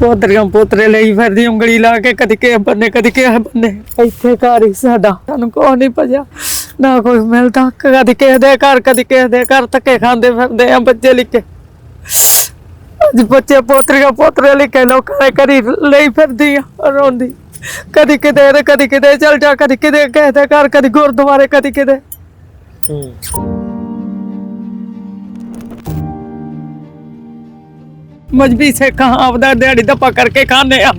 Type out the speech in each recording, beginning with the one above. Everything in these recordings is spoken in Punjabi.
ਪੋਤਰੀਆਂ ਪੋਤਰੇ ਲਈ ਫਿਰਦੀ ਉਂਗਲੀ ਲਾ ਕੇ ਕਦੀ ਕਿਸੇ ਬੰਨੇ, ਕਦੀ ਕਿਸੇ ਬੰਨੇ। ਇੱਥੇ ਘਰ ਹੀ ਸਾਡਾ, ਸਾਨੂੰ ਕੋਈ ਨਹੀਂ ਪਜਾ ਨਾ ਕੋਈ ਮਿਲਦਾ, ਕਦੀ ਕਿਸੇ ਦੇ ਘਰ, ਕਦੀ ਕਿਸੇ ਦੇ ਘਰ, ਧੱਕੇ ਖਾਂਦੇ ਫਿਰਦੇ ਆ ਬੱਚੇ ਲਿਖੇ ਅੱਜ ਬੱਚੇ ਪੋਤਰੀਆਂ ਪੋਤਰੇ ਲਿਖੇ ਲੋਕਾਂ ਦੇ ਘਰੀ ਲਈ ਫਿਰਦੀ ਆ, ਰੋਂਦੀ। ਕਦੀ ਕਿਤੇ ਕਦੀ ਕਿਤੇ ਚਲ ਜਾ, ਕਦੀ ਕਿਤੇ ਕਿਸੇ ਦੇ ਘਰ, ਕਦੀ ਗੁਰਦੁਆਰੇ, ਕਦੀ ਕਿਤੇ। ਮਜਬੀ ਸੇ ਕਹਾਂ ਆਪਦਾ ਦਿਹਾੜੀ ਧੱਪਾ ਕਰਕੇ ਖਾਂਦੇ ਆ।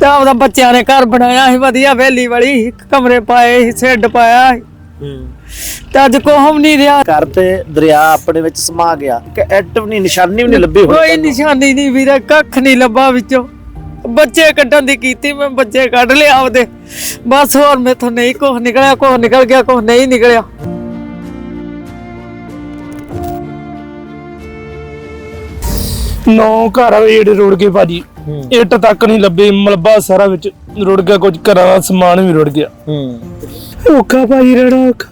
ਤੇ ਆਪਦਾ ਬੱਚਿਆਂ ਨੇ ਘਰ ਬਣਾਇਆ ਸੀ ਵਧੀਆ ਵੇਲੀ ਵਾਲੀ ਇੱਕ ਕਮਰੇ ਪਾਏ ਸੀ ਸ਼ੈੱਡ ਪਾਇਆ ਸੀ। ਤੇ ਅੱਜ ਕੋਹਮ ਨਹੀਂ ਰਿਹਾ। ਘਰ ਤੇ ਦਰਿਆ ਆਪਣੇ ਵਿੱਚ ਸਮਾ ਗਿਆ ਕਿ ਐਟਮ ਨਹੀਂ ਨਿਸ਼ਾਨੀ ਵੀ ਨਹੀਂ ਲੱਭੀ ਹੋਈ ਕੋਈ ਨਿਸ਼ਾਨੀ ਨਹੀਂ ਵੀਰੇ ਕੱਖ ਨਹੀਂ ਲੱਭਾ ਵਿੱਚੋਂ। ਬੱਚੇ ਕੱਢਣ ਦੀ ਕੀਤੀ ਮੈਂ ਬੱਚੇ ਕੱਢ ਲਿਆ ਆਪਦੇ। ਬਸ ਹੋਰ ਮੇਥੋਂ ਨਹੀਂ ਕੁਛ ਨਿਕਲਿਆ ਕੁਛ ਨਿਕਲ ਗਿਆ ਕੁਛ ਨਹੀਂ ਨਿਕਲਿਆ। ਨੌ ਘਰ ਆ ਜਿਹੜੇ ਰੁੜ ਗਏ ਭਾਜੀ ਇੱਟ ਤੱਕ ਨਹੀਂ ਲੱਭੀ ਮਲਬਾ ਸਾਰਾ ਵਿੱਚ ਰੁੜ ਗਿਆ ਕੁਝ ਘਰਾਂ ਦਾ ਸਮਾਨ ਵੀ ਰੁੜ ਗਿਆ। ਹੂੰ। ਔਖਾ ਭਾਜੀ ਰਹਿਣਾ ਔਖਾ।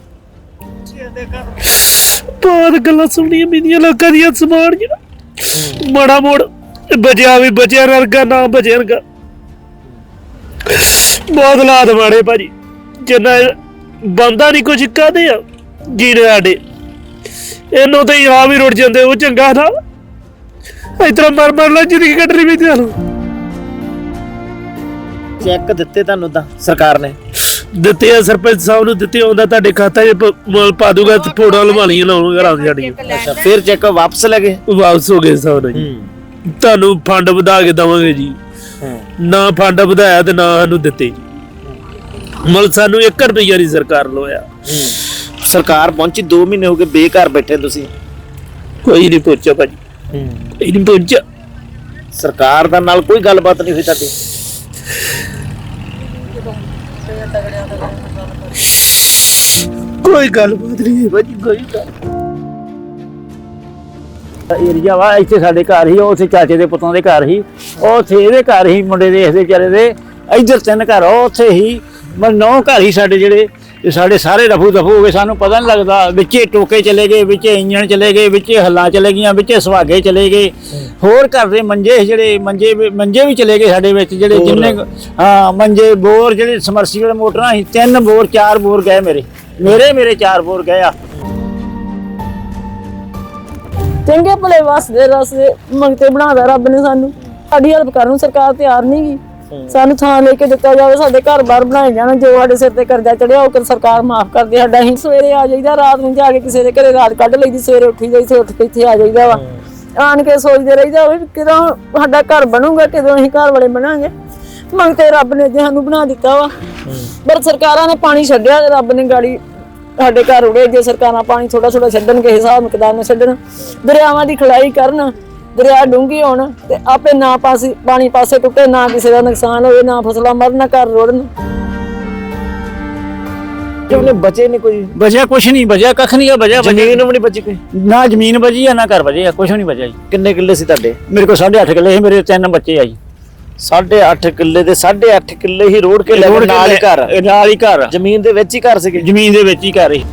ਬਹੁਤ ਗੱਲਾਂ ਸੁਣੀਆਂ ਮੇਰੀਆਂ ਲੋਕਾਂ ਦੀਆਂ ਸਮਾਨ ਜਿਹੜਾ ਮਾੜਾ ਮੋੜ ਬਚਿਆ ਵੀ ਬਚਿਆ ਰਰਗਾ ਨਾ ਬਚਿਆ ਰਰਗਾ ਬਹੁਤ ਹਾਲਾਤ ਮਾੜੇ ਭਾਜੀ। ਜਿੰਨਾ ਬੰਦਾ ਨਹੀਂ ਕੁਝ ਕਾਦੇ ਆ? ਜੀਣੇ ਸਾਡੇ। ਇਹਨੂੰ ਤੇ ਆ ਵੀ ਰੁੜ ਜਾਂਦੇ ਉਹ ਚੰਗਾ ਨਾ। ਇਤਰਾ ਮਰ ਮਰ ਲੈ ਜ਼ਿੰਦਗੀ ਕੱਟਣੀ ਵੀ ਤੁਹਾਨੂੰ ਚੈੱਕ ਦਿੱਤੇ ਤੁਹਾਨੂੰ ਤਾਂ ਸਰਕਾਰ ਨੇ? ਦਿੱਤੇ ਆ ਸਰਪੰਚ ਸਾਹਿਬ ਨੂੰ ਦਿੱਤੇ ਆਉਂਦਾ ਤੁਹਾਡੇ ਖਾਤਾ 'ਚ ਪ- ਪਾ ਦੂਗਾ ਤੇ ਫੋਟੋ ਲਵਾਲੀਆਂ ਲਾਉਣ ਘਰਾਂ ਦੀ ਸਾਡੀਆਂ। ਅੱਛਾ ਫਿਰ ਚੈੱਕ ਵਾਪਸ ਲਗੇ ਵਾਪਸ ਹੋ ਗਏ ਸਾਹਿਬ ਜੀ। ਤੁਹਾਨੂੰ ਫੰਡ ਵਧਾ ਕੇ ਦਵਾਂਗੇ ਜੀ। ਨਾ ਫੰਡ ਵਧਾਇਆ ਤੇ ਨਾ ਸਾਨੂੰ ਦਿੱਤੇ ਜੀ। ਮਲ ਸਾਨੂੰ 1 ਰੁਪਈਆ ਨਹੀਂ ਸਰਕਾਰ ਲੋਇਆ ਸਰਕਾਰ ਪਹੁੰਚੀ 2 ਮਹੀਨੇ ਹੋ ਗਏ ਬੇਘਰ ਬੈਠੇ ਤੁਸੀਂ। ਕੋਈ ਨਹੀਂ ਪਹੁੰਚਿਆ ਭਾਜੀ। ਨਹੀਂ ਪਹੁੰਚਿਆ ਸਰਕਾਰ ਦਾ ਨਾਲ ਕੋਈ ਗੱਲਬਾਤ ਨਹੀਂ ਹੋਈ ਤੁਹਾਡੀ? ਕੋਈ ਗੱਲਬਾਤ ਨਹੀਂ ਹੈ ਭਾਜੀ ਕੋਈ ਗੱਲ ਏਰੀਆ ਵਾ ਇੱਥੇ ਸਾਡੇ ਘਰ ਹੀ ਉਹ ਉੱਥੇ ਚਾਚੇ ਦੇ ਪੁੱਤਾਂ ਦੇ ਘਰ ਹੀ ਉਹ ਉੱਥੇ ਇਹਦੇ ਘਰ ਹੀ ਮੁੰਡੇ ਦੇ ਇਸਦੇ ਵਿਚਾਰੇ ਦੇ। ਇੱਧਰ ਤਿੰਨ ਘਰ ਉਹ ਉੱਥੇ ਹੀ ਮਨ ਨੌ ਘਰ ਹੀ ਸਾਡੇ ਜਿਹੜੇ। ਤੇ ਸਾਡੇ ਸਾਰੇ ਰਫੂ ਦਫੂ ਹੋ ਗਏ ਸਾਨੂੰ ਪਤਾ ਨਹੀਂ ਲੱਗਦਾ। ਵਿੱਚੇ ਟੋਕੇ ਚਲੇ ਗਏ ਵਿੱਚੇ ਇੰਜਣ ਚਲੇ ਗਏ ਵਿੱਚੇ ਹੱਲਾਂ ਚਲੇ ਗਈਆਂ ਵਿੱਚੇ ਸੁਹਾਗੇ ਚਲੇ ਗਏ। ਹੋਰ ਘਰ ਦੇ ਮੰਜੇ ਜਿਹੜੇ ਮੰਜੇ ਵੀ- ਮੰਜੇ ਵੀ ਚਲੇ ਗਏ ਸਾਡੇ ਵਿੱਚ ਜਿਹੜੇ ਜਿੰਨੇ ਹਾਂ ਮੰਜੇ ਬੋਰ ਜਿਹੜੇ ਸਮਰਸੀਬਲ ਮੋਟਰਾਂ ਸੀ ਤਿੰਨ ਬੋਰ ਚਾਰ ਬੋਰ ਗਏ ਮੇਰੇ। ਮੇਰੇ ਮੇਰੇ ਚਾਰ ਬੋਰ ਗਏ ਆ। ਚੰਗੇ ਭਲੇ ਵਸਦੇ ਰਸਦੇ ਮੰਗਤੇ ਬਣਾਦਾ ਰੱਬ ਨੇ ਸਾਨੂੰ। ਸਾਡੀ ਹੈਲਪ ਕਰਨ ਨੂੰ ਸਰਕਾਰ ਤਿਆਰ ਨਹੀਂ ਗੀ ਸਾਨੂੰ ਥਾਂ ਲੈ ਕੇ ਦਿੱਤਾ ਜਾਵੇ ਸਾਡੇ ਘਰ-ਬਾਰ ਬਣਾਏ ਜਾਣ ਜੋ ਸਾਡੇ ਸਿਰ ਤੇ ਕਰਜ਼ਾ ਚੜਿਆ ਉਹ ਕਰ ਸਰਕਾਰ ਮਾਫ ਕਰ ਦੇ ਸਾਡਾ ਅਸੀਂ ਸਵੇਰੇ ਆ ਜਾਈਦਾ ਰਾਤ ਨੂੰ ਜਾ ਕੇ ਕਿਸੇ ਦੇ ਘਰੇ ਰਾਤ ਕੱਢ ਲਈਦੀ ਸਵੇਰੇ ਉੱਠੀ ਜਾਈ ਤੇ ਉੱਠ ਕੇ ਇੱਥੇ ਆ ਜਾਈਦਾ ਵਾ। ਆਣ ਕੇ ਸੋਚਦੇ ਰਹੀਦਾ ਵੀ ਕਿਦੋਂ ਸਾਡਾ ਘਰ ਬਣੂਗਾ ਕਿਦੋਂ ਅਸੀਂ ਘਰ ਵਾਲੇ ਬਣਾਂਗੇ। ਮੰਗਤੇ ਰੱਬ ਨੇ ਜੇ ਸਾਨੂੰ ਬਣਾ ਦਿੱਤਾ ਵਾ। ਪਰ ਸਰਕਾਰਾਂ ਨੇ ਪਾਣੀ ਛੱਡਿਆ ਤੇ ਰੱਬ ਨੇ ਗਾੜੀ ਸਾਡੇ ਘਰ ਉੜੇ ਜੇ ਸਰਕਾਰਾਂ ਪਾਣੀ ਥੋੜਾ ਥੋੜਾ ਛੱਡਣ ਕੇ ਹਿਸਾਬ ਮਿਕਦਾਰ ਨਾਲ ਛੱਡਣ। ਦਰਿਆਵਾਂ ਦੀ ਖੜਾਈ ਕਰਨ ਦਰਿਆ ਡੂੰਘੀ ਹੋਣ ਤੇ ਆਪੇ ਨਾ ਪਾਸੇ ਪਾਣੀ ਪਾਸੇ ਟੁੱਟੇ ਨਾ ਕਿਸੇ ਦਾ ਨੁਕਸਾਨ ਹੋਵੇ ਨਾ ਫਸਲਾਂ ਮਰਨ ਨਾ ਘਰ ਰੋੜਨ। ਉਹਨੇ ਬਚੇ ਨਹੀਂ ਕੋਈ? ਬਚਿਆ ਕੁਛ ਨਹੀਂ ਬਚਿਆ ਕੱਖ ਨਹੀਂ ਆ ਬਚਿਆ ਜ਼ਮੀਨ ਵੀ ਨਹੀਂ ਬਚੀ ਕੋਈ? ਨਾ ਜ਼ਮੀਨ ਬਚੀ ਆ ਨਾ ਘਰ ਬਚਿਆ ਕੁਛ ਨਹੀਂ ਬਚਿਆ ਜੀ। ਕਿੰਨੇ ਕਿੱਲੇ ਸੀ ਤੁਹਾਡੇ? ਮੇਰੇ ਕੋਲ 8.5 ਕਿੱਲੇ ਸੀ ਮੇਰੇ ਤਿੰਨ ਬੱਚੇ ਆ ਜੀ। 8.5 ਕਿੱਲੇ ਦੇ 8.5 ਕਿੱਲੇ ਹੀ ਰੋੜ ਕੇ ਲੈ ਨਾਲ ਹੀ ਘਰ। ਨਾਲ ਹੀ ਘਰ। ਜ਼ਮੀਨ ਦੇ ਵਿੱਚ ਹੀ ਘਰ ਸੀਗੇ? ਜ਼ਮੀਨ ਦੇ ਵਿੱਚ ਹੀ ਘਰ ਸੀ।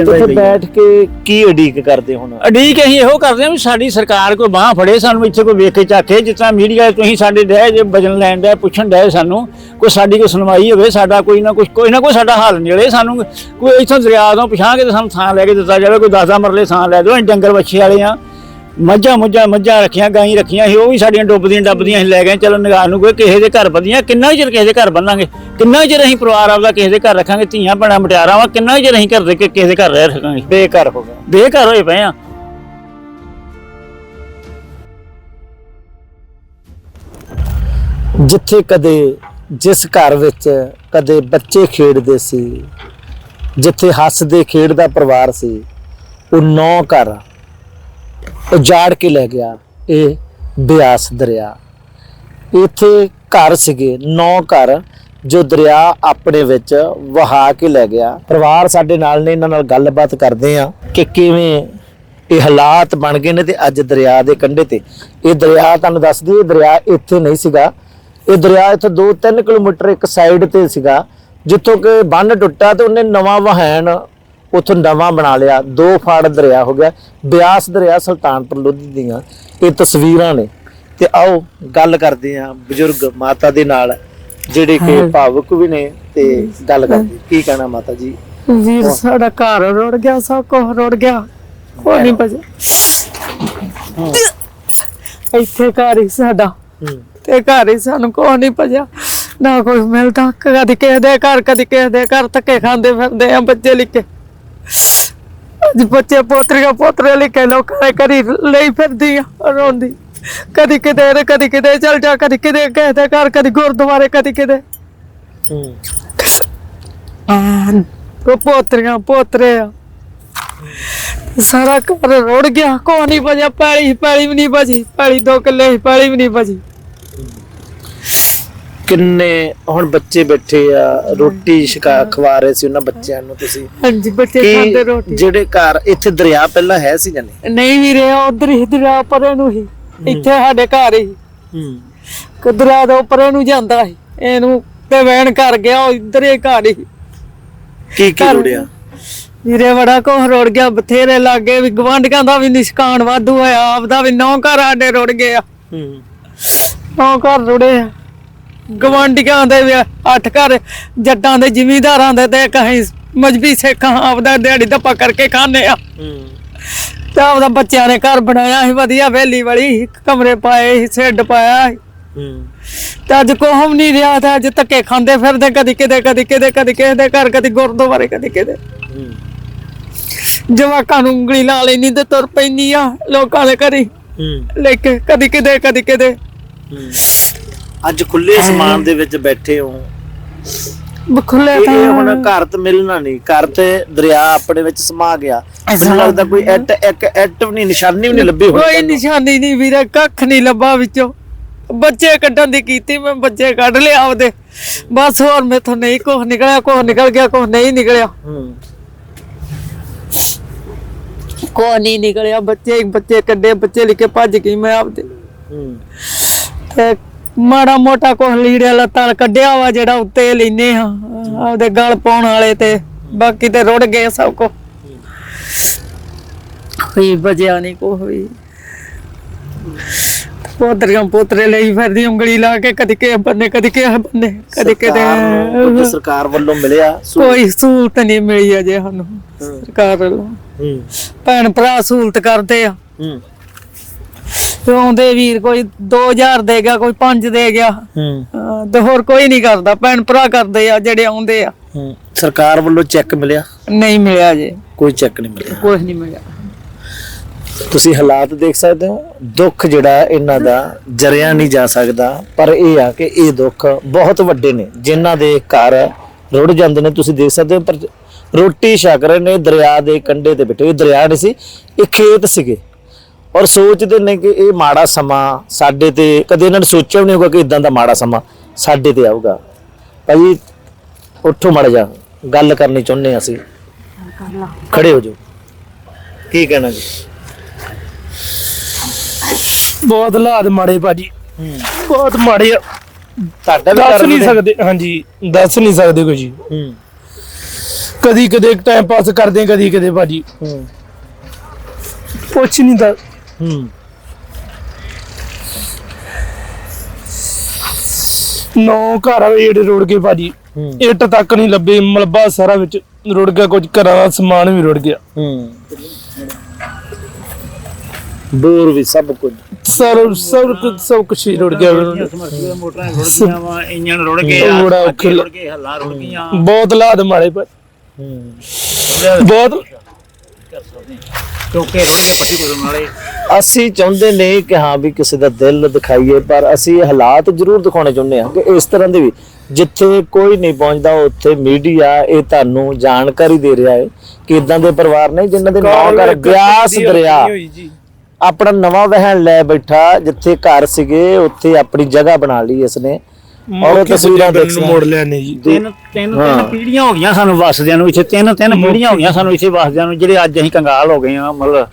ਉੱਥੇ ਬੈਠ ਕੇ ਕੀ ਉਡੀਕ ਕਰਦੇ ਹੁਣ? ਅਡੀਕ ਅਸੀਂ ਇਹੋ ਕਰਦੇ ਹਾਂ ਵੀ ਸਾਡੀ ਸਰਕਾਰ ਕੋਈ ਬਾਹ ਫੜੇ ਸਾਨੂੰ ਇੱਥੇ ਕੋਈ ਵੇਖੇ ਚਾਖੇ ਜਿਸ ਤਰ੍ਹਾਂ ਮੀਡੀਆ ਤੁਸੀਂ ਸਾਡੇ ਡੈ ਜੇ ਵਜਨ ਲੈਣ ਦਾ ਪੁੱਛਣ ਡੈ ਸਾਨੂੰ ਕੋਈ ਸਾਡੀ ਕੋਈ ਸੁਣਵਾਈ ਹੋਵੇ ਸਾਡਾ ਕੋਈ ਨਾ ਕੁਛ ਕੋਈ ਨਾ ਕੋਈ ਸਾਡਾ ਹੱਲ ਨਿਕਲੇ ਸਾਨੂੰ ਕੋਈ ਇੱਥੋਂ ਦਰਿਆ ਤੋਂ ਪਛਾਂ ਕੇ ਤੇ ਸਾਨੂੰ ਥਾਂ ਲੈ ਕੇ ਦਿੱਤਾ ਜਾਵੇ ਕੋਈ 10 ਮਰਲੇ ਥਾਂ ਲੈ ਦਿਓ ਅਸੀਂ ਡੰਗਰ ਵੱਛੇ ਵਾਲੇ ਆ ਮੱਝਾਂ ਮੁੱਝਾਂ ਮੱਝਾਂ ਰੱਖੀਆਂ ਗਾਈਂ ਰੱਖੀਆਂ ਸੀ ਉਹ ਵੀ ਸਾਡੀਆਂ ਡੁੱਬਦੀਆਂ ਡੱਬਦੀਆਂ ਅਸੀਂ ਲੈ ਗਏ ਚਲੋ ਨਿਗਾਹ ਨੂੰ ਕੋਈ ਕਿਸੇ ਦੇ ਘਰ ਵਧੀਆਂ ਕਿੰਨਾ ਚਿਰ ਕਿਸੇ ਦੇ ਘਰ ਬੰਨਾਂਗੇ? ਕਿੰਨਾ ਚਿਰ ਅਸੀਂ ਪਰਿਵਾਰ ਆਪਦਾ ਕਿਸੇ ਦੇ ਘਰ ਰੱਖਾਂਗੇ ਧੀਆਂ ਭੈਣਾਂ ਮਟਿਆਰਾਂ ਵਾ ਕਿੰਨਾ ਚਿਰ ਅਸੀਂ ਘਰ ਦੇ ਕੇ ਕਿਸੇ ਦੇ ਘਰ ਰਹਿ ਸਕਾਂਗੇ ਬੇਘਰ ਹੋ ਗਏ। ਬੇਘਰ ਹੋਏ ਪਏ ਆ। ਜਿੱਥੇ ਕਦੇ ਜਿਸ ਘਰ ਵਿੱਚ ਕਦੇ ਬੱਚੇ ਖੇਡਦੇ ਸੀ ਜਿੱਥੇ ਹੱਸਦੇ ਖੇਡਦਾ ਪਰਿਵਾਰ ਸੀ ਉਹ ਨੌ ਘਰ ਉਜਾੜ ਕੇ ਲੈ ਗਿਆ ਇਹ ਬਿਆਸ ਦਰਿਆ। ਇੱਥੇ ਘਰ ਸੀਗੇ, ਨੌ ਘਰ, ਜੋ ਦਰਿਆ ਆਪਣੇ ਵਿੱਚ ਵਹਾ ਕੇ ਲੈ ਗਿਆ। ਪਰਿਵਾਰ ਸਾਡੇ ਨਾਲ ਨੇ, ਇਹਨਾਂ ਨਾਲ ਗੱਲਬਾਤ ਕਰਦੇ ਆ ਕਿ ਕਿਵੇਂ ਇਹ ਹਾਲਾਤ ਬਣ ਗਏ ਨੇ ਤੇ ਅੱਜ ਦਰਿਆ ਦੇ ਕੰਢੇ ਤੇ। ਇਹ ਦਰਿਆ ਤੁਹਾਨੂੰ ਦੱਸ ਦਈਏ, ਇਹ ਦਰਿਆ ਇੱਥੇ ਨਹੀਂ ਸੀਗਾ। ਇਹ ਦਰਿਆ ਇੱਥੇ 2-3 ਕਿਲੋਮੀਟਰ ਇੱਕ ਸਾਈਡ ਤੇ ਸੀਗਾ, ਜਿੱਥੋਂ ਕਿ ਬੰਨ ਟੁੱਟਾ ਤੇ ਉਹਨੇ ਨਵਾਂ ਵਹਾਣ ਉਥੋਂ ਨਵਾਂ ਬਣਾ ਲਿਆ ਦੋ ਫਾੜ ਦਰਿਆ ਹੋ ਗਿਆ ਬਿਆਸ ਦਰਿਆ ਸੁਲਤਾਨਪੁਰ ਲੋਧੀ ਦੀਆਂ ਇਹ ਤਸਵੀਰਾਂ ਨੇ। ਤੇ ਆਓ ਗੱਲ ਕਰਦੇ ਆ ਬਜ਼ੁਰਗ ਮਾਤਾ ਦੇ ਨਾਲ ਜਿਹੜੇ ਕਿ ਭਾਵੁਕ ਵੀ ਨੇ ਤੇ ਗੱਲ ਕਰਦੇ। ਕੀ ਕਹਿਣਾ ਮਾਤਾ ਜੀ? ਵੀਰ ਸਾਡਾ ਘਰ ਰੁੜ ਗਿਆ ਸਭ ਕੁਝ ਰੁੜ ਗਿਆ। ਕੋਈ ਨਹੀਂ ਬਚਿਆ ਇੱਥੇ ਘਰ ਹੀ ਸਾਡਾ। ਤੇ ਘਰ ਹੀ ਸਾਨੂੰ ਕੋਈ ਨਹੀਂ ਭਜਿਆ ਨਾ ਕੋਈ ਮਿਲਦਾ। ਕਦੀ ਕਿਸੇ ਦੇ ਘਰ ਕਦੀ ਕਿਸੇ ਦੇ ਘਰ ਧੱਕੇ ਖਾਂਦੇ ਫਿਰਦੇ ਆ ਬੱਚੇ ਲਿਖੇ ਅੱਜ ਬੱਚੇ ਪੋਤਰੀਆਂ ਪੋਤਰੇ ਲਿਖੇ ਲੋਕਾਂ ਦੇ ਘਰੀ ਲਈ ਫਿਰਦੀ ਆ ਰੋਂਦੀ। ਕਦੀ ਕਿਤੇ ਤੇ ਕਦੀ ਕਿਤੇ ਚਲ ਜਾ ਕਦੀ ਕਿਤੇ ਕਿਸੇ ਦੇ ਘਰ ਕਦੀ ਗੁਰਦੁਆਰੇ ਕਦੀ ਕਿਤੇ। ਹੂੰ। ਕੋ ਪੋਤਰੀਆਂ ਪੋਤਰੇ ਆ। ਸਾਰਾ ਘਰ ਰੁੜ ਗਿਆ ਕੋਈ ਨਹੀਂ ਬਜਿਆ ਪੈਲੀ ਪੈਲੀ ਵੀ ਨਹੀਂ ਬਜੀ ਪੈਲੀ ਦੋ ਕਿੱਲੇ ਪੈਲੀ ਵੀ ਨਹੀਂ ਬਜੀ ਕਿੰਨੇ ਹੁਣ ਬੱਚੇ ਬੈਠੇ ਆ ਰੋਟੀ ਛਕਾ ਖਵਾ ਰਹੇ ਸੀ ਉਹਨਾਂ ਬੱਚਿਆਂ ਨੂੰ ਤੁਸੀਂ? ਹਾਂਜੀ ਬੱਚੇ ਖਾਂਦੇ ਰੋਟੀ। ਜਿਹੜੇ ਘਰ ਇੱਥੇ ਦਰਿਆ ਪਹਿਲਾਂ ਹੈ ਸੀ ਜਾਨੇ ਨਹੀਂ? ਵੀ ਰਿਹਾ ਉਧਰ ਹੀ ਦਰਿਆ ਪਰੇ ਨੂੰ ਹੀ। ਇੱਥੇ ਸਾਡੇ ਘਰ ਹੀ। ਹੂੰ। ਕਿ ਦਰਿਆ ਦੇ ਉੱਪਰੇ ਨੂੰ ਜਾਂਦਾ ਸੀ। ਇਹਨੂੰ ਤੇ ਵੈਣ ਕਰ ਗਿਆ ਉਹ ਇੱਧਰ ਹੀ ਘਰ ਹੀ। ਕੀ ਕੀ ਘਰ- ਰੁੜਿਆ? ਵੀਰੇ ਬੜਾ ਕੋਹ ਰੁੜ ਗਿਆ। ਬਥੇਰੇ ਲਾਗੇ ਵੀ ਗਵਾਂਢੀਆਂ ਦਾ ਵੀ ਨਿਸ਼ਕਾਨ ਵਾਧੂ ਹੋਇਆ ਆਪਦਾ ਵੀ ਨੌ ਘਰ ਸਾਡੇ ਰੁੜ ਗਏ ਆ। ਹੂੰ। ਨੌ ਘਰ ਰੁੜੇ ਆ। ਗਵਾਂਢੀਆਂ ਦੇ ਅੱਠ ਘਰ ਜੱਟਾਂ ਦੇ ਜ਼ਿਮੀਂਦਾਰਾਂ ਦੇ ਤੇ ਕਹੀਂ ਮਜਬੀ ਸੇਖਾਂ ਆਪਦਾ ਦਿਹਾੜੀ ਦੱਪਾ ਕਰਕੇ ਖਾਂਦੇ ਆ ਹੂੰ। ਤੇ ਆਪਦਾ ਬੱਚਿਆਂ ਨੇ ਘਰ ਬਣਾਇਆ ਸੀ ਵਧੀਆ ਵੇਲੀ ਵਾਲੀ ਇੱਕ ਕਮਰੇ ਪਾਏ ਸੀ ਸੈੱਡ ਪਾਇਆ ਤੇ ਅੱਜ ਕੋਹਮ ਨਹੀਂ ਰਿਹਾ ਤੇ ਅੱਜ ਧੱਕੇ ਖਾਂਦੇ ਫਿਰਦੇ ਕਦੀ ਕਿਤੇ ਕਦੀ ਕਿਤੇ ਕਦੀ ਕਿਸੇ ਦੇ ਘਰ ਕਦੀ ਗੁਰਦੁਆਰੇ ਕਦੀ ਕਿਤੇ। ਜਵਾਕਾਂ ਨੂੰ ਉਂਗਲੀ ਲਾ ਲੈਣੀ ਤੇ ਤੁਰ ਪੈਂਦੀ ਆ ਲੋਕਾਂ ਦੇ ਘਰੀ। ਹੂੰ। ਲੈ ਕੇ ਕਦੀ ਕਿਤੇ ਕਦੀ ਕਿਤੇ। ਹੂੰ। ਅੱਜ ਖੁੱਲੇ ਸਮਾਨ ਦੇ ਵਿੱਚ ਬੈਠੇ ਹੋ। ਬਖੁੱਲੇ ਇਹ ਤਾਂ ਇਹ ਹੁਣ ਘਰ ਤੇ ਮਿਲਣਾ ਨਹੀਂ। ਘਰ ਤੇ ਦਰਿਆ ਆਪਣੇ ਵਿੱਚ ਸਮਾ ਗਿਆ। ਮੈਨੂੰ ਲੱਗਦਾ ਕੋਈ ਐਟ ਇੱਕ ਐਟ ਵੀ ਨਹੀਂ ਨਿਸ਼ਾਨੀ ਵੀ ਨਹੀਂ ਲੱਭੀ ਹੋਣੀ ਕੋਈ। ਨਿਸ਼ਾਨੀ ਨਹੀਂ ਵੀਰੇ ਕੱਖ ਨਹੀਂ ਲੱਭਾ ਵਿੱਚੋਂ। ਬੱਚੇ ਕੱਢਣ ਦੀ ਕੀਤੀ ਮੈਂ ਬੱਚੇ ਕੱਢ ਲਿਆ ਆਪਦੇ। ਬਸ ਹੋਰ ਮੇਥੋਂ ਨਹੀਂ ਕੁਛ ਨਿਕਲਿਆ ਕੁਛ ਨਿਕਲ ਗਿਆ ਕੁਛ ਨਹੀਂ ਨਿਕਲਿਆ। ਹੂੰ। ਕੁਛ ਨਹੀਂ ਨਿਕਲਿਆ ਬੱਚੇ ਬੱਚੇ ਕੱਢੇ ਬੱਚੇ ਲਿਖੇ ਭੱਜ ਗਈ ਮੈਂ ਆਪਦੇ। ਹੂੰ। ਤੇ ਮਾੜਾ ਮੋਟਾ ਕੁਛ ਲੀੜੇ ਲੱਤਾਂ ਕੱਢਿਆ ਵਾ ਜਿਹੜਾ ਉੱਤੇ ਲੈਨੇ ਆ ਆਪਦੇ ਗਲ ਪਾਉਣ ਵਾਲੇ ਤੇ ਬਾਕੀ ਤੇ ਰੁੜ ਗਏ ਸਭ ਕੋ ਕੋਈ ਬਜਿਆ ਨਹੀਂ ਕੋ ਹੋਈ ਪੋਤਰੀਆਂ ਪੋਤਰੇ ਲਈ ਫਿਰਦੀ ਉਂਗਲੀ ਲਾ ਕੇ ਕਦੀ ਕੇ ਬੰਨੇ ਕਦੀ ਕੇ ਬੰਨੇ ਕਦੀ ਕਿਤੇ। ਸਰਕਾਰ ਕੁਝ ਵੱਲੋਂ ਮਿਲਿਆ ਕੋਈ ਸਹੂਲਤ ਨਹੀਂ ਮਿਲੀ ਅਜੇ ਸਾਨੂੰ। ਸਰਕਾਰ ਵੱਲੋਂ। ਭੈਣ ਭਰਾ ਸਹੂਲਤ ਕਰਦੇ ਆ। ਆਉਂਦੇ ਵੀਰ ਕੋਈ 2000 ਦੇ ਗਿਆ ਕੋਈ 5 ਦੇ ਗਿਆ। ਹੂੰ। ਤੇ ਹੋਰ ਕੋਈ ਨਹੀਂ ਕਰਦਾ ਭੈਣ ਭਰਾ ਕਰਦੇ ਆ ਜਿਹੜੇ ਆਉਂਦੇ ਆ। ਹੂੰ। ਸਰਕਾਰ ਵੱਲੋਂ ਚੈੱਕ ਮਿਲਿਆ? ਨਹੀਂ ਮਿਲਿਆ ਜੇ। ਕੋਈ ਚੈੱਕ ਨਹੀਂ ਮਿਲਿਆ? ਕੁਝ ਨਹੀਂ ਮਿਲਿਆ। ਤੁਸੀਂ ਹਾਲਾਤ ਦੇਖ ਸਕਦੇ ਹੋ ਦੁੱਖ ਜਿਹੜਾ ਇਹਨਾਂ ਦਾ ਜਰਿਆ ਨਹੀਂ ਜਾ ਸਕਦਾ ਪਰ ਇਹ ਆ ਕਿ ਇਹ ਦੁੱਖ ਬਹੁਤ ਵੱਡੇ ਨੇ ਜਿਨ੍ਹਾਂ ਦੇ ਘਰ ਰੁੜ ਜਾਂਦੇ ਨੇ। ਤੁਸੀਂ ਦੇਖ ਸਕਦੇ ਹੋ ਪਰ ਰੋਟੀ ਛਕ ਰਹੇ ਨੇ ਦਰਿਆ ਦੇ ਕੰਢੇ ਤੇ ਬੈਠੇ ਇਹ ਦਰਿਆ ਨਹੀਂ ਸੀ ਇਹ ਖੇਤ ਸੀਗੇ। ਔਰ ਸੋਚਦੇ ਨੇ ਕਿ ਇਹ ਮਾੜਾ ਸਮਾਂ ਸਾਡੇ ਤੇ ਕਦੇ ਇਹਨਾਂ ਨੇ ਸੋਚਿਆ ਵੀ ਨਹੀਂ ਹੋਊਗਾ ਕਿ ਇਦਾਂ ਦਾ ਮਾੜਾ ਸਮਾਂ ਸਾਡੇ ਤੇ ਆਊਗਾ। ਭਾਜੀ ਉੱਠੋ ਮੜ ਜਾ ਗੱਲ ਕਰਨੀ ਚਾਹੁੰਦੇ ਹਾਂ ਅਸੀਂ। ਖੜੇ ਹੋ ਜਾਓ। ਕੀ ਕਹਿਣਾ ਜੀ? ਬਹੁਤ ਹਾਲਾਤ ਮਾੜੇ ਭਾਜੀ। ਬਹੁਤ ਮਾੜੇ ਆ। ਤੁਹਾਡਾ ਵੀ ਦੱਸ ਨਹੀਂ? ਸਕਦੇ। ਹਾਂਜੀ ਦੱਸ ਨਹੀਂ ਸਕਦੇ ਕੁਝ ਜੀ। ਹੂੰ। ਕਦੀ ਕਦੇ ਟਾਈਮ ਪਾਸ ਕਰਦੇ ਕਦੀ ਕਦੇ ਭਾਜੀ। ਹੂੰ। ਕੁਛ ਨਹੀਂ ਦਾ ਹੂੰ। ਨੌ ਘਰ ਆ ਜਿਹੜੇ ਰੁੜ ਗਏ ਭਾਜੀ। ਹੂੰ। ਇੱਟ ਤੱਕ ਨਹੀਂ ਲੱਭੇ ਮਲਬਾ ਸਾਰਾ ਵਿੱਚ ਰੁੜ ਗਿਆ ਕੁਝ ਘਰਾਂ ਦਾ ਸਮਾਨ ਵੀ ਰੁੜ ਗਿਆ। ਹੂੰ। ਬੋਰ ਵੀ ਸਭ ਕੁਝ। ਸਰ ਸਭ ਕੁਝ ਸਭ ਕੁਝ ਹੀ ਰੁੜ ਗਿਆ। ਸਮਰਸੀਬਲ ਮੋਟਰਾਂ ਰੁੜ ਗਈਆਂ ਵਾ ਇੰਜਣ ਰੁੜ ਗਏ ਆ ਬੜਾ ਔਖਾ ਅੱਗੇ ਰੁੜ ਗਏ ਹੱਲਾ ਰੁੜ ਗਈਆਂ। ਬਹੁਤ ਲਾਦ ਮਾੜੇ ਪਰ ਹੂੰ। ਬਹੁਤ ਚੌਕੇ ਰੁੜ ਗਏ ਪੱਟੀ ਕੋਲ ਨਾਲੇ ਅਸੀਂ ਚਾਹੁੰਦੇ ਨੇ ਕਿ ਹਾਂ ਵੀ ਕਿਸੇ ਦਾ ਦਿਲ ਦਿਖਾਈਏ ਪਰ ਅਸੀਂ ਹਾਲਾਤ ਜ਼ਰੂਰ ਦਿਖਾਉਣੇ ਚਾਹੁੰਦੇ ਹਾਂ ਕਿ ਇਸ ਤਰ੍ਹਾਂ ਦੇ ਵੀ ਜਿੱਥੇ ਕੋਈ ਨਹੀਂ ਪਹੁੰਚਦਾ ਉੱਥੇ ਮੀਡੀਆ ਇਹ ਤੁਹਾਨੂੰ ਜਾਣਕਾਰੀ ਦੇ ਰਿਹਾ ਹੈ ਕਿ ਇਦਾਂ ਦੇ ਪਰਿਵਾਰ ਨੇ ਜਿਨ੍ਹਾਂ ਦੇ ਨਾਂ ਕਰ ਬਿਆਸ ਦਰਿਆ। ਆਪਣਾ ਨਵਾਂ ਵਹਿਣ ਲੈ ਬੈਠਾ ਜਿੱਥੇ ਘਰ ਸੀਗੇ ਉੱਥੇ ਆਪਣੀ ਜਗ੍ਹਾ ਬਣਾ ਲਈ ਇਸਨੇ ਔਰ ਉਹ ਤਸਵੀਰਾਂ ਦੇਖ ਨੂੰ ਮੋੜ ਲਿਆਨੇ ਜੀ। ਤਿੰਨ ਤਿੰਨ। ਤਿੰਨ ਪੀੜ੍ਹੀਆਂ ਹੋ ਗਈਆਂ ਸਾਨੂੰ ਵਸਦਿਆਂ ਨੂੰ ਇੱਥੇ ਤਿੰਨ ਤਿੰਨ ਪੀੜ੍ਹੀਆਂ ਹੋ ਗਈਆਂ ਸਾਨੂੰ ਇੱਥੇ ਵਸਦਿਆਂ ਨੂੰ ਜਿਹੜੇ ਅੱਜ ਅਸੀਂ ਕੰਗਾਲ ਹੋ ਗਏ ਆ ਮਤਲਬ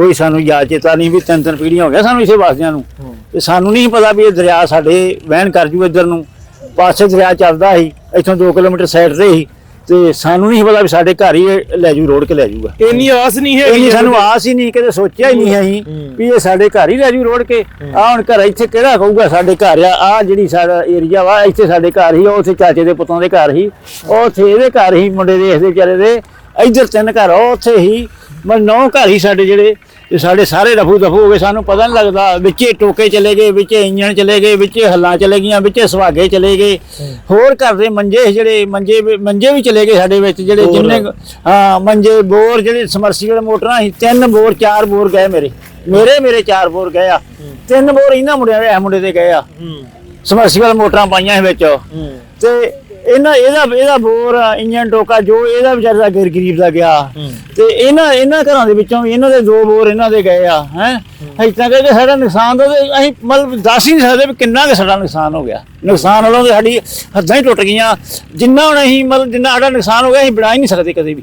ਕੋਈ ਸਾਨੂੰ ਯਾਦ ਚੇਤਾ ਨਹੀਂ ਵੀ ਤਿੰਨ ਤਿੰਨ ਪੀੜ੍ਹੀਆਂ ਹੋ ਗਈਆਂ ਸਾਨੂੰ ਇੱਥੇ ਵਸਦਿਆਂ ਨੂੰ। ਤੇ ਸਾਨੂੰ ਨਹੀਂ ਪਤਾ ਵੀ ਇਹ ਦਰਿਆ ਸਾਡੇ ਵਹਿਣ ਕਰ ਜੂ ਇੱਧਰ ਨੂੰ। ਪਾਸੇ ਦਰਿਆ ਚੱਲਦਾ ਸੀ ਇੱਥੋਂ 2 ਕਿਲੋਮੀਟਰ ਸਾਈਡ ਤੇ ਸੀ। ਤੇ ਸਾਨੂੰ ਨਹੀਂ ਪਤਾ ਵੀ ਸਾਡੇ ਘਰ ਹੀ ਲੈ ਜੂ ਰੋੜ ਕੇ ਲੈ ਜੂਗਾ। ਇੰਨੀ ਆਸ ਨਹੀਂ ਹੈਗੀ ਨਹੀਂ ਸਾਨੂੰ ਆਸ ਹੀ ਨਹੀਂ ਕਦੇ ਸੋਚਿਆ ਹੀ ਨਹੀਂ ਅਸੀਂ ਵੀ ਇਹ ਸਾਡੇ ਘਰ ਹੀ ਲੈ ਜੂ ਰੋੜ ਕੇ। ਆ ਹੁਣ ਘਰ ਇੱਥੇ ਕਿਹੜਾ ਕਹੂਗਾ ਸਾਡੇ ਘਰ ਆ? ਆ ਜਿਹੜੀ ਸਾਡਾ ਏਰੀਆ ਵਾ ਇੱਥੇ ਸਾਡੇ ਘਰ ਹੀ ਉਹ ਉੱਥੇ ਚਾਚੇ ਦੇ ਪੁੱਤਾਂ ਦੇ ਘਰ ਹੀ ਉਹ ਉੱਥੇ ਇਹਦੇ ਘਰ ਹੀ ਮੁੰਡੇ ਦੇ ਇਸਦੇ ਵਿਚਾਰੇ ਦੇ। ਇੱਧਰ ਤਿੰਨ ਘਰ ਉਹ ਉੱਥੇ ਹੀ ਮਨ ਨੌ ਘਰ ਹੀ ਸਾਡੇ ਜਿਹੜੇ ਤੇ ਸਾਡੇ ਸਾਰੇ ਰਫੂ ਦਫੂ ਹੋ ਗਏ। ਸਾਨੂੰ ਪਤਾ ਨਹੀਂ ਲੱਗਦਾ ਵਿੱਚੇ ਟੋਕੇ ਚਲੇ ਗਏ ਵਿੱਚੇ ਇੰਜਣ ਚਲੇ ਗਏ ਵਿੱਚੇ ਹੱਲਾਂ ਚਲੇ ਗਈਆਂ ਵਿੱਚੇ ਸੁਹਾਗੇ ਚਲੇ ਗਏ। ਹੋਰ ਘਰ ਦੇ ਮੰਜੇ ਜਿਹੜੇ ਮੰਜੇ ਮੰਜੇ ਵੀ ਚਲੇ ਗਏ ਸਾਡੇ ਵਿੱਚ ਜਿਹੜੇ ਜਿੰਨੇ ਹਾਂ ਮੰਜੇ ਬੋਰ ਜਿਹੜੇ ਸਮਰਸੀਬਲ ਮੋਟਰਾਂ ਸੀ ਤਿੰਨ ਬੋਰ ਚਾਰ ਬੋਰ ਗਏ ਮੇਰੇ। ਮੇਰੇ ਮੇਰੇ ਚਾਰ ਬੋਰ ਗਏ ਆ। ਤਿੰਨ ਬੋਰ ਇਹਨਾਂ ਮੁੰਡਿਆਂ ਦੇ ਇਹ ਮੁੰਡੇ ਦੇ ਗਏ ਆ। ਸਮਰਸੀਬਲ ਮੋਟਰਾਂ ਪਾਈਆਂ ਸੀ ਵਿੱਚ। ਤੇ ਇਹਨਾਂ ਇਹਦਾ ਇਹਦਾ ਬੋਰ ਇੰਜਨ ਟੋਕਾ ਜੋ ਇਹਦਾ ਵਿਚਾਰੇ ਦਾ ਗਰ ਗਰੀਬ ਦਾ ਗਿਆ। ਤੇ ਇਹਨਾਂ ਇਹਨਾਂ ਘਰਾਂ ਦੇ ਵਿੱਚੋਂ ਵੀ ਇਹਨਾਂ ਦੇ ਦੋ ਬੋਰ ਇਹਨਾਂ ਦੇ ਗਏ ਆ ਹੈ? ਇਤਾਂ ਕਰਕੇ ਸਾਡਾ ਨੁਕਸਾਨ ਤਾਂ ਉਹਦੇ- ਅਸੀਂ ਮਤਲਬ ਦੱਸ ਹੀ ਨਹੀਂ ਸਕਦੇ ਵੀ ਕਿੰਨਾ ਕੁ ਸਾਡਾ ਨੁਕਸਾਨ ਹੋ ਗਿਆ। ਨੁਕਸਾਨ ਵੱਲੋਂ ਤੇ ਸਾਡੀ ਹੱਦਾਂ ਹੀ ਟੁੱਟ ਗਈਆਂ। ਜਿੰਨਾ ਹੁਣ ਅਸੀਂ ਮਤਲਬ ਜਿੰਨਾ ਸਾਡਾ ਨੁਕਸਾਨ ਹੋ ਗਿਆ ਅਸੀਂ ਬਣਾ ਹੀ ਨਹੀਂ ਸਕਦੇ ਕਦੇ ਵੀ।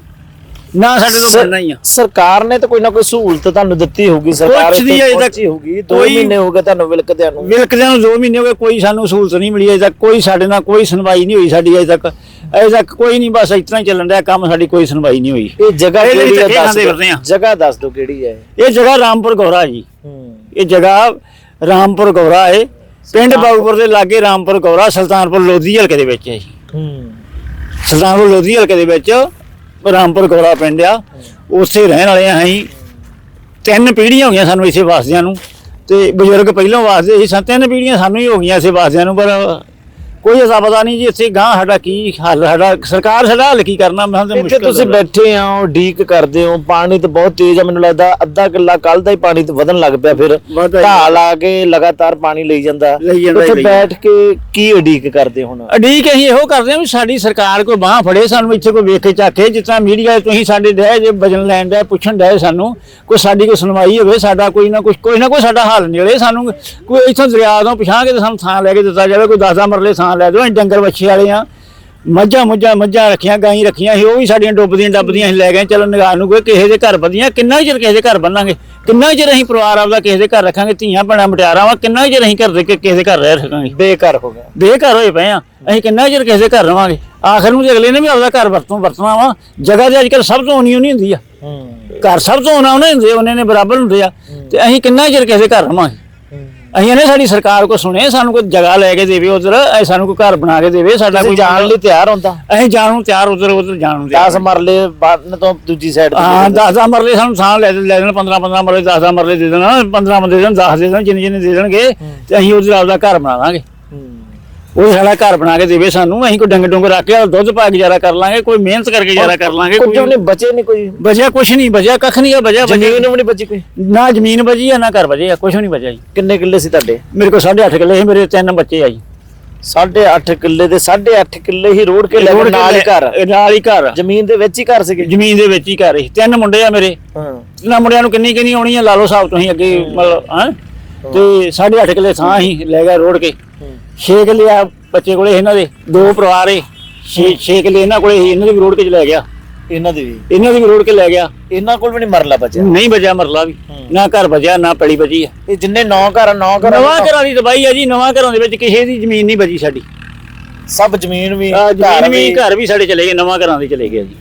ਨਾ ਸਾਡੇ ਤੋਂ ਬਣਨਾ ਹੀ ਆ। ਸਰਕਾਰ ਨੇ ਤਾਂ ਕੋਈ ਨਾ ਕੋਈ ਸਹੂਲਤ ਤੁਹਾਨੂੰ ਦਿੱਤੀ ਹੋਊਗੀ ਸਰਕਾਰ ਕੁਛ ਨਹੀਂ ਅਜੇ ਤੱਕ ਹੋਊਗੀ 2 ਕੋਈ- ਮਹੀਨੇ ਹੋ ਗਏ ਤੁਹਾਨੂੰ ਵਿਲਕਦਿਆਂ ਨੂੰ। ਵਿਲਕਦਿਆਂ ਨੂੰ 2 ਮਹੀਨੇ ਹੋ ਗਏ ਕੋਈ ਸਾਨੂੰ ਸਹੂਲਤ ਨਹੀਂ ਮਿਲੀ ਅਜੇ ਤੱਕ ਕੋਈ ਸਾਡੇ ਨਾਲ ਕੋਈ ਸੁਣਵਾਈ ਨਹੀਂ ਹੋਈ ਸਾਡੀ ਅਜੇ ਤੱਕ। ਅਜੇ ਤੱਕ ਕੋਈ ਨਹੀਂ ਬਸ ਤਰ੍ਹਾਂ ਹੀ ਚੱਲਣ ਰਿਹਾ ਕੰਮ ਸਾਡੀ ਕੋਈ ਸੁਣਵਾਈ ਨਹੀਂ ਹੋਈ। ਇਹ ਜਗ੍ਹਾ ਕਿਹੜੀ ਹੈ ਦੱਸ ਦਿਓ। ਜਗ੍ਹਾ ਦੱਸ ਦਿਓ ਕਿਹੜੀ ਹੈ ਇਹ। ਜਗ੍ਹਾ ਰਾਮਪੁਰ ਗੌਰਾ ਜੀ। ਇਹ ਜਗ੍ਹਾ ਰਾਮਪੁਰ ਗੌਰਾ ਹੈ। ਪਿੰਡ ਬਾਗੂਪੁਰ ਦੇ ਲਾਗੇ ਰਾਮਪੁਰ ਗੌਰਾ ਸੁਲਤਾਨਪੁਰ ਲੋਧੀ ਹਲਕੇ ਦੇ ਵਿੱਚ ਹੈ ਜੀ। ਹੂੰ। ਸੁਲਤਾਨਪੁਰ ਲੋਧੀ ਹਲਕੇ ਦੇ ਵਿੱਚ ਰਾਮਪੁਰ ਗੌਰਾ ਪਿੰਡ ਆ, ਉੱਥੇ ਰਹਿਣ ਵਾਲੇ ਆ ਅਸੀਂ। ਤਿੰਨ ਪੀੜ੍ਹੀਆਂ ਹੋ ਗਈਆਂ ਸਾਨੂੰ ਇਸੇ ਵਾਸਦਿਆਂ ਨੂੰ। ਤੇ ਬਜ਼ੁਰਗ ਪਹਿਲਾਂ ਵਾਸਦੇ ਸੀ, ਸਾ ਤਿੰਨ ਪੀੜ੍ਹੀਆਂ ਸਾਨੂੰ ਹੀ ਹੋ ਗਈਆਂ ਇਸੇ ਵਾਸਦਿਆਂ ਨੂੰ, ਪਰ ਕੋਈ ਅਸਾ ਪਤਾ ਨਹੀਂ ਜੀ ਇੱਥੇ ਗਾਂ ਸਾਡਾ ਕੀ ਹੱਲ ਸਾਡਾ ਸਰਕਾਰ ਸਾਡਾ ਹੱਲ ਕੀ ਕਰਨਾ? ਮੈਂ ਇੱਥੇ ਮੁਸ਼ਕਲ ਤੁਸੀਂ ਲੱਗਦਾ। ਬੈਠੇ ਹੋ ਢੀਕ ਕਰਦੇ ਹੋ ਪਾਣੀ ਤਾਂ ਬਹੁਤ ਤੇਜ਼ ਆ ਮੈਨੂੰ ਲੱਗਦਾ ਅੱਧਾ ਕਿੱਲਾ ਕੱਲ ਦਾ ਹੀ ਪਾਣੀ ਤੇ ਵਧਣ ਲੱਗ ਪਿਆ ਫਿਰ। ਵਧਦਾ ਹੀ। ਢਾਲ ਕੇ ਲਗਾਤਾਰ ਪਾਣੀ ਲਈ ਜਾਂਦਾ। ਲਈ ਜਾਂਦਾ, ਉੱਥੇ ਲਈ ਬੈਠ ਕੇ ਕੀ ਉਡੀਕ ਕਰਦੇ ਹੁਣ? ਅਡੀਕ ਅਸੀਂ ਇਹੋ ਕਰਦੇ ਹਾਂ ਵੀ ਸਾਡੀ ਸਰਕਾਰ ਕੋਈ ਬਾਹ ਫੜੇ ਸਾਨੂੰ ਇੱਥੇ ਕੋਈ ਵੇਖ ਕੇ ਚਾਕੇ ਜਿਸ ਤਰ੍ਹਾਂ ਮੀਡੀਆ ਤੁਸੀਂ ਸਾਡੇ ਡੈ ਜੇ ਵਜਨ ਲੈਣ ਦਾ ਪੁੱਛਣ ਡੈ ਸਾਨੂੰ ਕੋਈ ਸਾਡੀ ਕੋਈ ਸੁਣਵਾਈ ਹੋਵੇ ਸਾਡਾ ਕੋਈ ਨਾ ਕੁਝ ਕੋਈ ਨਾ ਕੋਈ ਸਾਡਾ ਹੱਲ ਨਿਕਲੇ ਸਾਨੂੰ ਕੋਈ ਇੱਥੋਂ ਦਰਿਆ ਤੋਂ ਪਿਛਾਂ ਕੇ ਤੇ ਸਾਨੂੰ ਥਾਂ ਲੈ ਕੇ ਦਿੱਤਾ ਜਾਵੇ ਕੋਈ 10 ਮਰਲੇ ਥਾਂ ਲੈ ਦਿਓ ਅਸੀਂ ਡੰਗਰ ਵੱਛੇ ਵਾਲੇ ਆ। ਮੱਝਾਂ ਮੁੱਝਾਂ ਮੱਝਾਂ ਰੱਖੀਆਂ ਗਾਈਂ ਰੱਖੀਆਂ ਸੀ ਉਹ ਵੀ ਸਾਡੀਆਂ ਡੁੱਬਦੀਆਂ ਡੱਬਦੀਆਂ ਅਸੀਂ ਲੈ ਗਏ। ਚਲੋ ਨਿਗਾਹ ਨੂੰ ਕੋਈ ਕਿਸੇ ਦੇ ਘਰ ਵਧੀਆਂ ਕਿੰਨਾ ਚਿਰ ਕਿਸੇ ਦੇ ਘਰ ਬੰਨਾਂਗੇ? ਕਿੰਨਾ ਚਿਰ ਅਸੀਂ ਪਰਿਵਾਰ ਆਪਦਾ ਕਿਸੇ ਦੇ ਘਰ ਰੱਖਾਂਗੇ? ਧੀਆਂ ਭੈਣਾਂ ਮਟਿਆਰਾਂ ਵਾ ਕਿੰਨਾ ਚਿਰ ਅਸੀਂ ਘਰ ਦੇ ਕੇ ਕਿਸੇ ਦੇ ਘਰ ਰਹਿ ਸਕਾਂਗੇ? ਬੇਘਰ ਹੋ ਗਿਆ ਬੇਘਰ ਹੋਏ ਪਏ ਆ। ਅਸੀਂ ਕਿੰਨਾ ਚਿਰ ਕਿਸੇ ਦੇ ਘਰ ਰਵਾਂਗੇ? ਆਖਰ ਨੂੰ ਤੇ ਅਗਲੇ ਨੇ ਵੀ ਆਪਦਾ ਘਰ ਵਰਤੋਂ ਵਰਤਣਾ ਵਾ। ਜਗ੍ਹਾ ਤੇ ਅੱਜ ਕੱਲ ਸਭ ਤੋਂ ਹੋਣੀ ਹੁੰਦੀ ਆ। ਘਰ ਸਭ ਤੋਂ ਹੋਣਾ ਉਹਨੇ ਹੁੰਦੇ ਉਹਨੇ ਨੇ ਬਰਾਬਰ ਹੁੰਦੇ ਆ। ਤੇ ਅਸੀਂ ਕਿੰਨਾ ਚਿਰ ਕਿਸੇ ਦੇ ਘਰ ਰਵਾਂਗੇ? ਅਸੀਂ ਨੇ ਸਾਡੀ ਸਰਕਾਰ ਕੋ ਸੁਣੇ ਸਾਨੂੰ ਕੋਈ ਜਗ੍ਹਾ ਲੈ ਕੇ ਦੇਵੇ ਉਧਰ ਸਾਨੂੰ ਕੋਈ ਘਰ ਬਣਾ ਕੇ ਦੇਵੇ ਸਾਡਾ ਕੋਈ ਜਾਣ ਲਈ ਤਿਆਰ ਹੁੰਦਾ? ਅਸੀਂ ਜਾਣ ਨੂੰ ਤਿਆਰ ਉਧਰ ਉਧਰ ਜਾਣ ਨੂੰ ਤਿਆਰ 10 ਮਰਲੇ ਬੰਨ ਤੋਂ ਦੂਜੀ ਸਾਈਡ ਹਾਂ 10 10 ਮਰਲੇ ਸਾਨੂੰ ਥਾਂ ਲੈ ਲੈ ਦੇਣ 15 15 ਮਰਲੇ 10 10 ਮਰਲੇ ਦੇ ਦੇਣਾ 15 ਬੰਦੇ ਦੇ ਦੇਣ 10 ਦੇ ਦੇਣ ਜਿੰਨੇ ਜਿੰਨੇ ਦੇ ਦੇਣਗੇ ਤੇ ਅਸੀਂ ਉਧਰ ਆਪਦਾ ਘਰ ਬਣਾ ਲਾਂਗੇ ਉਹ ਸਾਡਾ ਘਰ ਬਣਾ ਕੇ ਦੇਵੇ ਸਾਨੂੰ ਅਸੀਂ ਕੋਈ ਡੰਗ ਡੁੰਗ ਰੱਖ ਕੇ ਦੁੱਧ ਪਾ ਕੇ ਗੁਜ਼ਾਰਾ ਕਰ ਲਾਂਗੇ ਕੋਈ ਮਿਹਨਤ ਕਰਕੇ ਗੁਜ਼ਾਰਾ ਕਰ ਲਾਂਗੇ ਕੁਝ ਨਹੀਂ ਬਚੇ ਨਹੀਂ ਕੋਈ। ਬਚਿਆ ਕੁਛ ਨਹੀਂ ਬਚਿਆ ਕੱਖ ਨਹੀਂ ਆ ਬਚਿਆ ਜ਼ਮੀਨ ਵੀ ਨਹੀਂ ਬਚੀ ਕੋਈ? ਨਾ ਜ਼ਮੀਨ ਬਚੀ ਆ ਨਾ ਘਰ ਬਚਿਆ ਕੁਛ ਨਹੀਂ ਬਚਿਆ ਜੀ। ਕਿੰਨੇ ਕਿੱਲੇ ਸੀ ਤੁਹਾਡੇ? ਮੇਰੇ ਕੋਲ 8.5 ਕਿੱਲੇ ਸੀ ਮੇਰੇ ਤਿੰਨ ਬੱਚੇ ਆ ਜੀ। 8.5 ਕਿੱਲੇ ਦੇ 8.5 ਕਿੱਲੇ ਹੀ ਰੋੜ ਕੇ ਲੈ ਗਏ ਨਾਲ ਹੀ ਘਰ। ਨਾਲ ਹੀ ਘਰ। ਜ਼ਮੀਨ ਦੇ ਵਿੱਚ ਹੀ ਘਰ ਸੀਗੇ? ਜ਼ਮੀਨ ਦੇ ਵਿੱਚ ਹੀ ਘਰ ਸੀ। ਤਿੰਨ ਮੁੰਡੇ ਆ ਮੇਰੇ। ਹਾਂ। ਤਿੰਨਾਂ ਮੁੰਡਿਆਂ ਨੂੰ ਕਿੰਨੀ ਕਿੰਨੀ ਆਉਣੀ ਆ ਲਾ ਲਓ ਸਾਹਿਬ ਤੁਸੀਂ ਅੱਗੇ ਮਤਲਬ ਹਾਂ? ਤੇ 8.5 ਕਿੱਲੇ ਥਾਂ ਹੀ ਲੈ ਗਿਆ ਰੋੜ ਕੇ। 6 ਕਿੱਲੇ ਆ ਬੱਚੇ ਕੋਲੇ ਇਹਨਾਂ ਦੇ ਦੋ ਪਰਿਵਾਰ ਏ। 6 6 ਕਿੱਲੇ ਇਹਨਾਂ ਕੋਲੇ ਸੀ, ਇਹਨਾਂ ਦੇ ਵੀ ਰੋੜ ਕੇ ਲੈ ਗਿਆ। ਇਹਨਾਂ ਦੇ ਵੀ? ਇਹਨਾਂ ਦੇ ਵੀ ਰੋੜ ਕੇ ਲੈ ਗਿਆ। ਇਹਨਾਂ ਕੋਲ ਵੀ ਨਹੀਂ ਮਰਲਾ ਬਚਿਆ? ਨਹੀਂ ਬਚਿਆ ਮਰਲਾ ਵੀ। ਨਾ ਘਰ ਬਚਿਆ ਨਾ ਪੜੀ ਬਚੀ ਆ। ਇਹ ਜਿੰਨੇ ਨੌ ਘਰ ਆ, ਨੌ ਘਰ ਨਵਾਂ ਘਰਾਂ। ਦੀ ਤਬਾਹੀ ਆ ਜੀ ਨਵਾਂ ਘਰਾਂ ਦੇ ਵਿੱਚ ਕਿਸੇ ਦੀ ਜ਼ਮੀਨ ਨਹੀਂ ਬਚੀ ਸਾਡੀ। ਸਭ ਜ਼ਮੀਨ ਵੀ ਜ਼ਮੀਨ ਵੀ ਘਰ ਵੀ ਸਾਡੇ ਚਲੇ ਗਏ ਨਵਾਂ ਘਰਾਂ ਦੇ ਚਲੇ ਗਏ ਜੀ।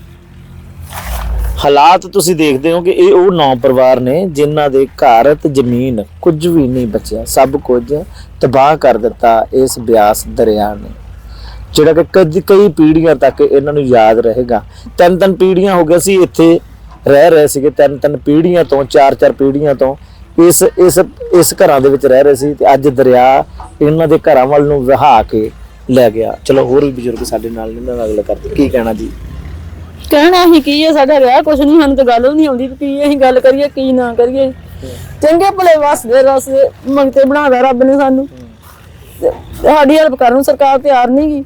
ਹਾਲਾਤ ਤੁਸੀਂ ਦੇਖਦੇ ਹੋ ਕਿ ਇਹ ਉਹ ਨੌ ਪਰਿਵਾਰ ਨੇ ਜਿਨ੍ਹਾਂ ਦੇ ਘਰ ਤੇ ਜ਼ਮੀਨ ਕੁਝ ਵੀ ਨਹੀਂ ਬਚਿਆ। ਸਭ ਕੁਝ ਤਬਾਹ ਕਰ ਦਿੱਤਾ ਇਸ ਬਿਆਸ ਦਰਿਆ ਨੇ। ਜਿਹੜਾ ਕਿ ਕਦੀ ਕਈ ਪੀੜ੍ਹੀਆਂ ਤੱਕ ਇਹਨਾਂ ਨੂੰ ਯਾਦ ਰਹੇਗਾ। ਤਿੰਨ ਤਿੰਨ ਪੀੜ੍ਹੀਆਂ ਹੋ ਗਿਆ ਸੀ, ਇੱਥੇ ਰਹਿ ਰਹੇ ਸੀਗੇ ਤਿੰਨ ਤਿੰਨ ਪੀੜ੍ਹੀਆਂ ਤੋਂ, ਚਾਰ ਚਾਰ ਪੀੜ੍ਹੀਆਂ ਤੋਂ। ਇਸ ਇਸ ਇਸ ਘਰਾਂ ਦੇ ਵਿੱਚ ਰਹਿ ਰਹੇ ਸੀ ਤੇ ਅੱਜ ਦਰਿਆ ਇਹਨਾਂ ਦੇ ਘਰਾਂ ਵੱਲ ਨੂੰ ਵਹਾ ਕੇ ਲੈ ਗਿਆ। ਚਲੋ ਹੋਰ ਵੀ ਬਜ਼ੁਰਗ ਸਾਡੇ ਨਾਲ ਨੇ ਇਹਨਾਂ ਨਾਲ ਗੱਲ ਕਰਦੇ ਕੀ ਕਹਿਣਾ ਜੀ? ਕਹਿਣਾ ਅਸੀਂ ਕੀ ਹੈ ਸਾਡਾ ਰਿਹਾ ਕੁਛ ਨਹੀਂ ਸਾਨੂੰ ਤਾਂ ਗੱਲ ਨਹੀਂ ਆਉਂਦੀ ਵੀ ਕੀ ਅਸੀਂ ਗੱਲ ਕਰੀਏ ਕੀ ਨਾ ਕਰੀਏ। ਚੰਗੇ ਭਲੇ ਵਸਦੇ ਰਸਦੇ ਮੰਗਤੇ ਬਣਾਦਾ ਰੱਬ ਨੇ ਸਾਨੂੰ। ਤੇ ਸਾਡੀ ਹੈਲਪ ਕਰਨ ਨੂੰ ਸਰਕਾਰ ਤਿਆਰ ਨਹੀਂ ਗੀ।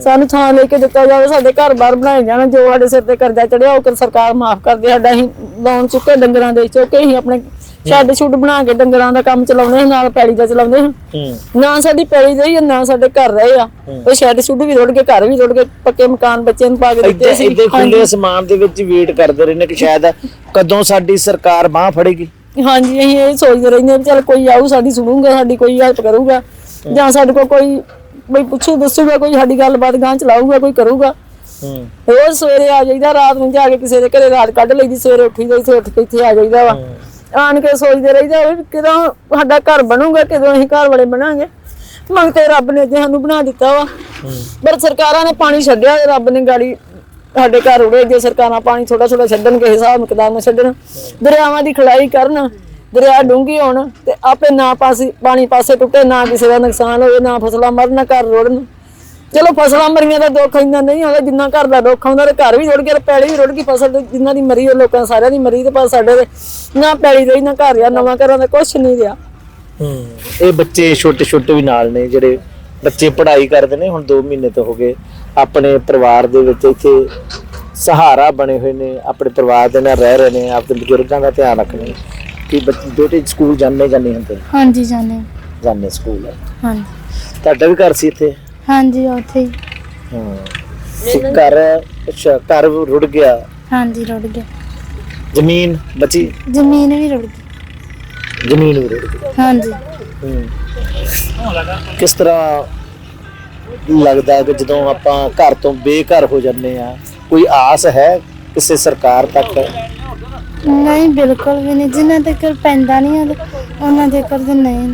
ਸਾਨੂੰ ਥਾਂ ਲੈ ਕੇ ਦਿੱਤਾ ਜਾਵੇ ਸਾਡੇ ਘਰ ਬਾਰ ਬਣਾਏ ਜਾਣ ਜੋ ਸਾਡੇ ਸਿਰ ਤੇ ਕਰਜ਼ਾ ਚੜਿਆ ਉਹ ਕਰ ਸਰਕਾਰ ਮਾਫ ਕਰ ਦੇ ਸਾਡਾ ਅਸੀਂ ਲੋਨ ਚੁੱਕੇ ਡੰਗਰਾਂ ਦੇ ਚੁੱਕੇ ਅਸੀਂ ਆਪਣੇ ਛੱਡ ਛੁੱਡ ਬਣਾ ਕੇ ਡੰਗਰਾਂ ਦਾ ਕੰਮ ਚਲਾਉਂਦੇ ਹਾਂ ਨਾਲ ਪੈਲੀ ਦਾ ਚਲਾਉਂਦੇ ਹਾਂ ਹੂੰ। ਨਾ ਸਾਡੀ ਪੈਲੀ ਰਹੀ ਨਾ ਸਾਡੇ ਘਰ ਰਹੇ ਆ। ਉਹ ਸ਼ੈੱਡ ਸ਼ੁੱਡ ਵੀ ਰੁੜ ਕੇ ਘਰ ਵੀ ਰੁੜ ਕੇ ਪੱਕੇ ਮਕਾਨ ਬੱਚਿਆਂ ਨੂੰ ਪਾ ਕੇ ਦਿੱਤੇ ਇੱਥੇ ਸੀ। ਇੱਥੇ ਖੁੱਲੇ ਅਸਮਾਨ ਦੇ ਵਿੱਚ ਵੇਟ ਕਰਦੇ ਰਹਿੰਦੇ ਕਿ ਸ਼ਾਇਦ ਕਦੋਂ ਸਾਡੀ ਸਰਕਾਰ ਬਾਹ ਫੜੇਗੀ। ਹਾਂਜੀ ਅਸੀਂ ਇਹ ਸੋਚਦੇ ਰਹਿੰਦੇ ਹਾਂ ਵੀ ਚੱਲ ਕੋਈ ਆਊ ਸਾਡੀ ਸੁਣੂਗਾ ਸਾਡੀ ਕੋਈ ਹੈਲਪ ਕਰੂਗਾ। ਜਾਂ ਸਾਡੇ ਕੋਲ ਕੋਈ ਬਈ ਪੁੱਛੂ ਦੱਸੂਗਾ ਕੋਈ ਸਾਡੀ ਗੱਲਬਾਤ ਗਾਂ ਚਲਾਊਗਾ ਕੋਈ ਕਰੂਗਾ। ਹੂੰ। ਰੋਜ਼ ਸਵੇਰੇ ਆ ਜਾਈਦਾ ਰਾਤ ਨੂੰ ਜਾ ਕੇ ਕਿਸੇ ਦੇ ਘਰੇ ਰਾਤ ਕੱਢ ਲਈਦੀ ਸਵੇਰੇ ਉੱਠੀ ਜਾਈ ਤੇ ਉੱਠ ਕੇ ਇੱਥੇ ਆ ਜਾਈਦਾ ਵਾ। ਆਣ ਕੇ ਸੋਚਦੇ ਰਹੀਦਾ ਵੀ ਕਿਦੋਂ ਸਾਡਾ ਘਰ ਬਣੂਗਾ, ਕਿਦੋਂ ਅਸੀਂ ਘਰ ਵਾਲੇ ਬਣਾਂਗੇ। ਮੰਗਤੇ ਰੱਬ ਨੇ ਜੇ ਸਾਨੂੰ ਬਣਾ ਦਿੱਤਾ ਵਾ। ਪਰ ਸਰਕਾਰਾਂ ਨੇ ਪਾਣੀ ਛੱਡਿਆ ਰੱਬ ਨੇ ਗਾੜੀ ਸਾਡੇ ਘਰ ਉੜੇ, ਜੇ ਸਰਕਾਰਾਂ ਪਾਣੀ ਥੋੜਾ ਥੋੜਾ ਛੱਡਣ ਕੇ ਹਿਸਾਬ ਮਿਕਦਾਰ ਨਾਲ ਛੱਡਣ। ਦਰਿਆਵਾਂ ਦੀ ਖੜਾਈ ਕਰਨ, ਦਰਿਆ ਡੂੰਘੀ ਹੋਣ ਤੇ ਆਪੇ ਨਾ ਪਾਸੇ ਪਾਣੀ ਪਾਸੇ ਟੁੱਟੇ, ਨਾ ਕਿਸੇ ਦਾ ਨੁਕਸਾਨ ਹੋਵੇ, ਨਾ ਫਸਲਾਂ ਮਰਨ ਘਰ ਰੋੜਨ। ਚਲੋ ਫਸਲਾਂ ਮਰੀਆਂ ਦਾ ਦੁੱਖ ਇੰਨਾ ਨਹੀਂ ਹੁੰਦਾ ਜਿੰਨਾ ਘਰ ਦਾ ਦੁੱਖ ਹੁੰਦਾ ਤੇ ਘਰ ਵੀ ਰੁੜ ਗਿਆ ਤੇ ਪੈਲੀ ਵੀ ਰੁੜ ਗਈ ਫਸਲ ਤੇ ਜਿੰਨਾਂ ਦੀ ਮਰੀ ਉਹ ਲੋਕਾਂ ਸਾਰਿਆਂ ਦੀ ਮਰੀ ਤੇ ਪਰ ਸਾਡੇ ਦੇ ਨਾ ਪੈਲੀ ਰਹੀ ਨਾ ਘਰ ਆ ਨਵਾਂ ਘਰਾਂ ਦਾ ਕੁਛ ਨਹੀਂ ਰਿਹਾ। ਹੂੰ ਇਹ ਬੱਚੇ ਛੋਟੇ ਛੋਟੇ ਵੀ ਨਾਲ ਨੇ ਜਿਹੜੇ ਬੱਚੇ ਪੜ੍ਹਾਈ ਕਰਦੇ ਨੇ ਹੁਣ 2 ਮਹੀਨੇ ਤੋਂ ਹੋ ਗਏ ਆਪਣੇ ਪਰਿਵਾਰ ਦੇ ਵਿੱਚ ਇੱਥੇ ਸਹਾਰਾ ਬਣੇ ਹੋਏ ਨੇ ਆਪਣੇ ਪਰਿਵਾਰ ਦੇ ਨਾਲ ਰਹਿ ਰਹੇ ਨੇ ਆਪਣੇ ਬਜ਼ੁਰਗਾਂ ਦਾ ਧਿਆਨ ਰੱਖਦੇ ਨੇ ਕਿ ਬੱਚ- ਬੇਟੇ ਸਕੂਲ ਜਾਂਦੇ ਜਾਂ ਨਹੀਂ ਹੁੰਦੇ? ਹਾਂਜੀ ਜਾਣੇ ਜਾਂਦੇ ਸਕੂਲ। ਹਾਂਜੀ। ਤੁਹਾਡਾ ਵੀ ਘਰ ਸੀ ਇੱਥੇ? ਹਾਂਜੀ ਉੱਥੇ ਹੀ। ਹਾਂ। ਤੇ ਘਰ ਅੱਛਾ ਘਰ ਰੁੜ ਗਿਆ। ਹਾਂਜੀ ਰੁੜ ਗਿਆ। ਜ਼ਮੀਨ ਬਚੀ? ਜ਼ਮੀਨ ਵੀ ਰੁੜ ਗਈ। ਜ਼ਮੀਨ ਵੀ ਰੁੜ ਗਈ। ਹਾਂਜੀ। ਹੂੰ। ਕਿਸ ਤਰ੍ਹਾਂ ਲੱਗਦਾ ਹੈ ਕਿ ਜਦੋਂ ਆਪਾਂ ਘਰ ਤੋਂ ਬੇਘਰ ਹੋ ਜਾਂਦੇ ਆ ਕੋਈ ਆਸ ਹੈ ਕਿਸੇ ਸਰਕਾਰ ਤੱਕ? ਨਹੀਂ ਬਿਲਕੁਲ ਵੀ ਨਹੀਂ। ਜਿੰਨਾ ਤੱਕ ਪੈਂਦਾ ਨਹੀਂ ਉਹਦੇ ਉਹਨਾਂ ਦੇ ਕਰ ਨਹੀਂ।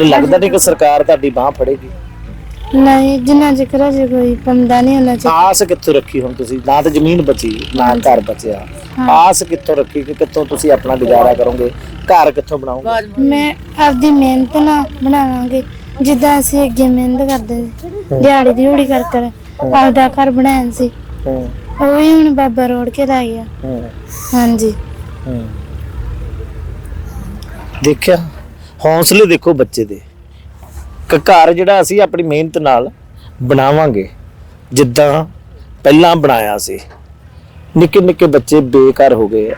ਇਹ ਲੱਗਦਾ ਨਹੀਂ ਕਿ ਸਰਕਾਰ ਤੁਹਾਡੀ ਬਾਹ ਫੜੇਗੀ? ਨਹੀਂ ਜਿੰਨਾ ਜ਼ਿਕਰ ਅਜੇ ਕੋਈ ਪੰਦਾ ਨਹੀਂ ਉਹਨਾਂ ਚ। ਆਸ ਕਿੱਥੋਂ ਰੱਖੀ ਹੁਣ ਤੁਸੀਂ? ਨਾ ਤਾਂ ਜ਼ਮੀਨ ਬਚੀ ਨਾ ਘਰ ਬਚਿਆ। ਆਸ ਕਿੱਥੋਂ ਰੱਖੀ ਕਿ ਕਿੱਥੋਂ ਤੁਸੀਂ ਆਪਣਾ ਗੁਜ਼ਾਰਾ ਕਰੋਗੇ? ਘਰ ਕਿੱਥੋਂ ਬਣਾਓਗੇ? ਮੈਂ ਆਪਦੀ ਮਿਹਨਤ ਨਾਲ ਬਣਾਵਾਂਗੇ। ਜਿੱਦਾਂ ਅਸੀਂ ਅੱਗੇ ਮਿਹਨਤ ਕਰਦੇ ਸੀ ਦਿਹਾੜੀ ਦਿਹੜੀ ਕਰ ਕਰ ਆਪਦਾ ਘਰ ਬਣਾਇਆ ਸੀ। ਹੂੰ। ਉਹ ਵੀ ਹੁਣ ਬਾਬਾ ਰੋੜ ਕੇ ਗਿਆ। ਹੂੰ। ਹਾਂਜੀ। ਹੂੰ। ਦੇਖਿਆ? ਹੌਸਲੇ ਦੇਖੋ ਬੱਚੇ ਦੇ। ਕਿ ਘਰ ਜਿਹੜਾ ਅਸੀਂ ਆਪਣੀ ਮਿਹਨਤ ਨਾਲ ਬਣਾਵਾਂਗੇ, ਜਿੱਦਾਂ ਪਹਿਲਾਂ ਬਣਾਇਆ ਸੀ। ਨਿੱਕੇ ਨਿੱਕੇ ਬੱਚੇ ਬੇਕਾਰ ਹੋ ਗਏ,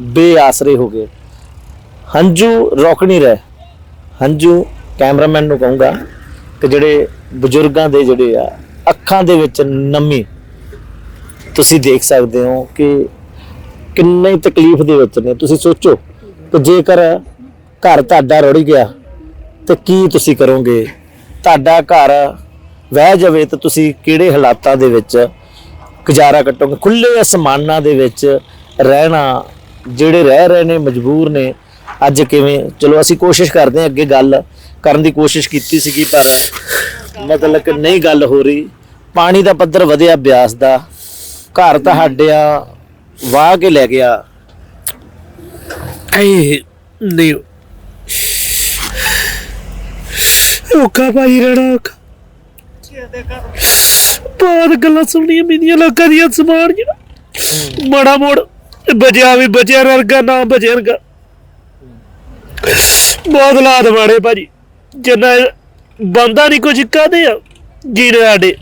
ਬੇਆਸਰੇ ਹੋ ਗਏ। ਹੰਝੂ ਰੋਕ ਨਹੀਂ ਰਹੇ। ਹੰਝੂ ਕੈਮਰਾਮੈਨ ਨੂੰ ਕਹੂੰਗਾ ਕਿ ਜਿਹੜੇ ਬਜ਼ੁਰਗਾਂ ਦੇ ਜਿਹੜੇ ਆ, ਅੱਖਾਂ ਦੇ ਵਿੱਚ ਨਮੀ, ਤੁਸੀਂ ਦੇਖ ਸਕਦੇ ਹੋ ਕਿ ਕਿੰਨੀ ਤਕਲੀਫ ਦੇ ਵਿੱਚ ਨੇ। ਤੁਸੀਂ ਸੋਚੋ ਕਿ ਜੇਕਰ ਘਰ ਤੁਹਾਡਾ ਰੁੜ ਗਿਆ ਤੇ ਕੀ ਤੁਸੀਂ ਕਰੋਗੇ? ਤੁਹਾਡਾ ਘਰ ਵਹਿ ਜਾਵੇ ਤਾਂ ਤੁਸੀਂ ਕਿਹੜੇ ਹਾਲਾਤਾਂ ਦੇ ਵਿੱਚ ਗੁਜ਼ਾਰਾ ਕੱਟੋਗੇ? ਖੁੱਲੇ ਅਸਮਾਨਾਂ ਦੇ ਵਿੱਚ ਰਹਿਣਾ ਜਿਹੜੇ ਰਹਿ ਰਹੇ ਨੇ, ਮਜਬੂਰ ਨੇ, ਅੱਜ ਕਿਵੇਂ? ਚਲੋ ਅਸੀਂ ਕੋਸ਼ਿਸ਼ ਕਰਦੇ ਹਾਂ ਅੱਗੇ ਗੱਲ ਕਰਨ ਦੀ ਕੋਸ਼ਿਸ਼ ਕੀਤੀ ਸੀਗੀ, ਪਰ ਮਤਲਬ ਕਿ ਨਹੀਂ ਗੱਲ ਹੋ ਰਹੀ। ਪਾਣੀ ਦਾ ਪੱਧਰ ਵਧਿਆ, ਬਿਆਸ ਦਾ। ਘਰ ਤੁਹਾਡਿਆ ਵਾਹ ਕੇ ਲੈ ਗਿਆ। ਇਹ ਨਹੀਂ ਔਖਾ ਭਾਈ ਰਹਿਣਾ ਔਖਾ। ਬਹੁਤ ਗੱਲਾਂ ਸੁਣੀਆਂ ਮੇਰੀਆਂ ਲੋਕਾਂ ਦੀਆਂ ਸਮਾਨ ਜਿਹੜਾ। ਮਾੜਾ ਮੋੜ ਬਜਿਆ ਵੀ ਬਜਿਆ ਰਰਗਾ ਨਾ ਬਜਿਆ ਰਗਾ ਬਹੁਤ ਲਾਦ ਮਾੜੇ ਭਾਜੀ। ਜਿੰਨਾ ਬੰਦਾ ਨਹੀਂ ਕੁਝ ਕਾਦੇ ਆ, ਜੀਰੇ ਸਾਡੇ।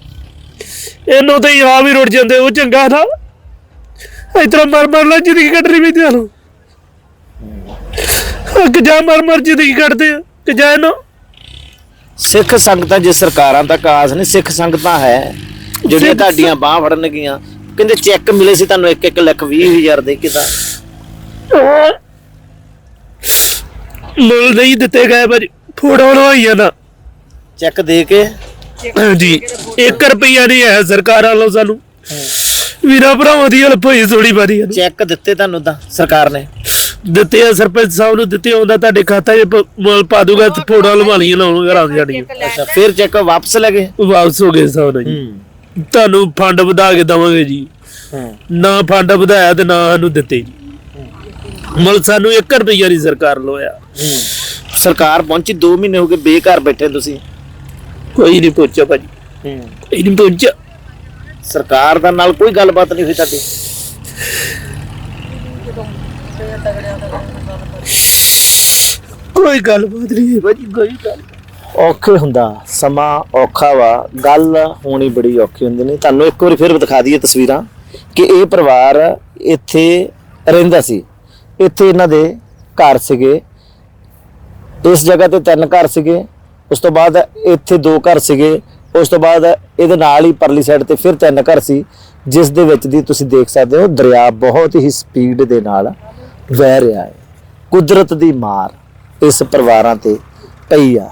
ਇਹਨੂੰ ਤੇ ਆ ਵੀ ਰੁੜ ਜਾਂਦੇ, ਉਹ ਚੰਗਾ ਨਾ। ਇਤਰਾ ਮਰ ਮਰ ਲੈ ਜ਼ਿੰਦਗੀ ਕੱਢਣੀ ਵੀ ਤੁਹਾਨੂੰ ਕਿ ਜਾ ਮਰ ਮਰ ਜ਼ਿੰਦਗੀ ਕੱਢਦੇ ਆ, ਕਿ ਜਾ ਇਹਨੂੰ ਸਿੱਖ ਸੰਗਤਾਂ ਜੇ ਸਰਕਾਰਾਂ ਤੱਕ ਆਸ ਨਹੀਂ ਸਿੱਖ ਸੰਗਤਾਂ ਹੈ। ਜਿਹੜੀਆਂ ਤੁਹਾਡੀਆਂ ਬਾਹ ਫੜਨਗੀਆਂ ਕਹਿੰਦੇ ਚੈੱਕ ਮਿਲੇ ਸੀ ਤੁਹਾਨੂੰ 1 1 ਲੱਖ 20 ਹਜ਼ਾਰ ਦੇ ਕਿਦਾ ਮੁੱਲ ਨਹੀਂ ਦਿੱਤੇ ਗਏ ਭਾਜੀ ਫੋਟੋ ਲਵਾਈਆਂ ਨਾ ਚੈੱਕ ਦੇ ਕੇ? ਜੀ 1 ਰੁਪਈਆ ਨਹੀਂ ਹੈ ਸਰਕਾਰ ਵੱਲੋਂ ਸਾਨੂੰ। ਵੀਰਾ ਭਰਾਵਾਂ ਦੀ ਹਲਪ ਹੋਈ ਥੋੜੀ ਬਾਰੀ ਚੈੱਕ ਦਿੱਤੇ ਤੁਹਾਨੂੰ ਤਾਂ ਸਰਕਾਰ ਨੇ? ਦਿੱਤੇ ਆ ਸਰਪੰਚ ਸਾਹਿਬ ਨੂੰ ਦਿੱਤੇ ਆਉਂਦਾ ਤੁਹਾਡੇ ਖਾਤਾ 'ਚ ਪ- ਮੁੱਲ ਪਾ ਦੂਗਾ ਤੇ ਫੋਟੋ ਲਵਾ ਲਈਆਂ ਲਾਉਣ ਘਰਾਂ ਜਾਣੀਆਂ ਅੱਛਾ ਫਿਰ ਚੈੱਕ ਵਾਪਸ ਲੈ ਗਏ? ਵਾਪਸ ਹੋ ਗਏ ਸਾਹਿਬ ਜੀ ਤੁਹਾਨੂੰ ਫੰਡ ਵਧਾ ਕੇ ਦਵਾਂਗੇ ਜੀ। ਹੂੰ। ਨਾ ਫੰਡ ਵਧਾਇਆ ਤੇ ਨਾ ਸਾਨੂੰ ਦਿੱਤੇ ਜੀ। ਮੁੱਲ ਸਾਨੂੰ 1 ਰੁਪਈਆ ਨਹੀਂ ਸਰਕਾਰ ਲੋਇਆ ਸਰਕਾਰ ਪਹੁੰਚੀ 2 ਮਹੀਨੇ ਹੋ ਗਏ ਬੇਘਰ ਬੈਠੇ ਤੁਸੀਂ। ਕੋਈ ਨਹੀਂ ਪੁੱਛਿਆ ਭਾਜੀ। ਹੂੰ। ਕੋਈ ਨਹੀਂ ਪੁੱਛਿਆ ਸਰਕਾਰ ਦਾ ਨਾਲ ਕੋਈ ਗੱਲਬਾਤ ਨਹੀਂ ਹੋਈ ਤੁਹਾਡੀ। ਕੋਈ ਗੱਲਬਾਤ ਨਹੀਂ ਹੈ ਭਾਜੀ ਕੋਈ ਗੱਲ। ਔਖੇ ਹੁੰਦਾ ਸਮਾਂ ਔਖਾ ਵਾ ਗੱਲ ਹੋਣੀ ਬੜੀ ਔਖੀ ਹੁੰਦੀ ਨੇ ਤੁਹਾਨੂੰ ਇੱਕ ਵਾਰੀ ਫਿਰ ਦਿਖਾ ਦਈਏ ਤਸਵੀਰਾਂ ਕਿ ਇਹ ਪਰਿਵਾਰ ਇੱਥੇ ਰਹਿੰਦਾ ਸੀ। ਇੱਥੇ ਇਹਨਾਂ ਦੇ ਘਰ ਸੀਗੇ। ਇਸ ਜਗ੍ਹਾ ਤੇ ਤਿੰਨ ਘਰ ਸੀਗੇ। ਉਸ ਤੋਂ ਬਾਅਦ ਇੱਥੇ ਦੋ ਘਰ ਸੀਗੇ। ਉਸ ਤੋਂ ਬਾਅਦ ਇਹਦੇ ਨਾਲ ਹੀ ਪਰਲੀ ਸਾਈਡ ਤੇ ਫਿਰ ਤਿੰਨ ਘਰ ਸੀ ਜਿਸ ਦੇ ਵਿੱਚ ਦੀ ਤੁਸੀਂ ਦੇਖ ਸਕਦੇ ਹੋ ਦਰਿਆ ਬਹੁਤ ਹੀ ਸਪੀਡ ਦੇ ਨਾਲ ਵਹਿ ਰਿਹਾ ਹੈ ਕੁਦਰਤ ਦੀ ਮਾਰ ਇਸ ਪਰਿਵਾਰਾਂ ਤੇ ਪਈ ਆ।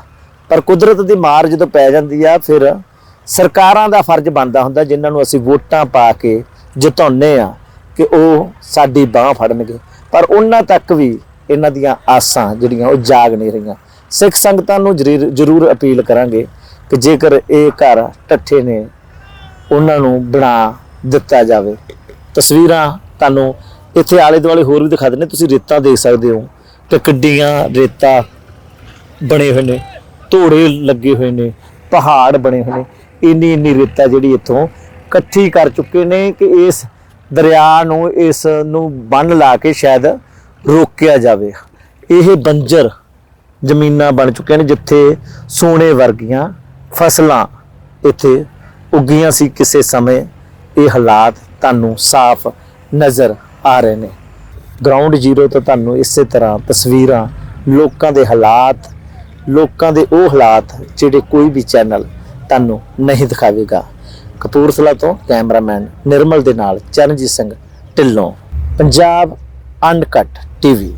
ਪਰ ਕੁਦਰਤ ਦੀ ਮਾਰ ਜਦੋਂ ਪੈ ਜਾਂਦੀ ਆ, ਫਿਰ ਸਰਕਾਰਾਂ ਦਾ ਫਰਜ਼ ਬਣਦਾ ਹੁੰਦਾ, ਜਿਨ੍ਹਾਂ ਨੂੰ ਅਸੀਂ ਵੋਟਾਂ ਪਾ ਕੇ ਜਿਤਾਉਂਦੇ ਆ, ਕਿ ਉਹ ਸਾਡੀ ਬਾਹ ਫੜਨਗੇ। ਪਰ ਉਹਨਾਂ ਤੱਕ ਵੀ ਇਹਨਾਂ ਦੀਆਂ ਆਸਾਂ ਜਿਹੜੀਆਂ ਉਹ ਜਾਗ ਨਹੀਂ ਰਹੀਆਂ। ਸਿੱਖ ਸੰਗਤਾਂ ਨੂੰ ਜ਼ਰੀਰ- ਜ਼ਰੂਰ ਅਪੀਲ ਕਰਾਂਗੇ ਕਿ ਜੇਕਰ ਇਹ ਘਰ ਟੱਠੇ ਨੇ, ਉਹਨਾਂ ਨੂੰ ਬਣਾ ਦਿੱਤਾ ਜਾਵੇ। ਤਸਵੀਰਾਂ ਤੁਹਾਨੂੰ ਇੱਥੇ ਆਲੇ ਦੁਆਲੇ ਹੋਰ ਵੀ ਦਿਖਾ ਦਿੰਦੇ, ਤੁਸੀਂ ਰੇਤਾ ਦੇਖ ਸਕਦੇ ਹੋ ਕਿ ਕਿੱਡੀਆਂ ਰੇਤਾ ਬਣੇ ਹੋਏ ਨੇ, ਧੋੜੇ ਲੱਗੇ ਹੋਏ ਨੇ, ਪਹਾੜ ਬਣੇ ਹੋਏ ਨੇ, ਇੰਨੀ ਇੰਨੀ ਰੇਤਾ ਜਿਹੜੀ ਇੱਥੋਂ ਇਕੱਠੀ ਕਰ ਚੁੱਕੇ ਨੇ ਕਿ ਇਸ ਦਰਿਆ ਨੂੰ, ਇਸ ਨੂੰ ਬੰਨ ਲਾ ਕੇ ਸ਼ਾਇਦ ਰੋਕਿਆ ਜਾਵੇ। ਇਹ ਬੰਜਰ ਜ਼ਮੀਨਾਂ ਬਣ ਚੁੱਕੀਆਂ ਨੇ ਜਿੱਥੇ ਸੋਨੇ ਵਰਗੀਆਂ ਫਸਲਾਂ ਇੱਥੇ ਉੱਗੀਆਂ ਸੀ। ਕਿਸੇ ਸਮੇਂ ਇਹ ਹਾਲਾਤ ਤੁਹਾਨੂੰ ਸਾਫ਼ ਨਜ਼ਰ ਆ ਰਹੇ ਨੇ। ਗਰਾਊਂਡ ਜ਼ੀਰੋ ਤੋਂ ਤੁਹਾਨੂੰ ਇਸੇ ਤਰ੍ਹਾਂ ਤਸਵੀਰਾਂ, ਲੋਕਾਂ ਦੇ ਹਾਲਾਤ, ਲੋਕਾਂ ਦੇ ਉਹ ਹਾਲਾਤ ਜਿਹੜੇ ਕੋਈ ਵੀ ਚੈਨਲ ਤੁਹਾਨੂੰ ਨਹੀਂ ਦਿਖਾਵੇਗਾ। ਕਪੂਰਥਲਾ ਤੋਂ ਕੈਮਰਾਮੈਨ ਨਿਰਮਲ ਦੇ ਨਾਲ Charanjit Singh Dhillon. Punjab uncut TV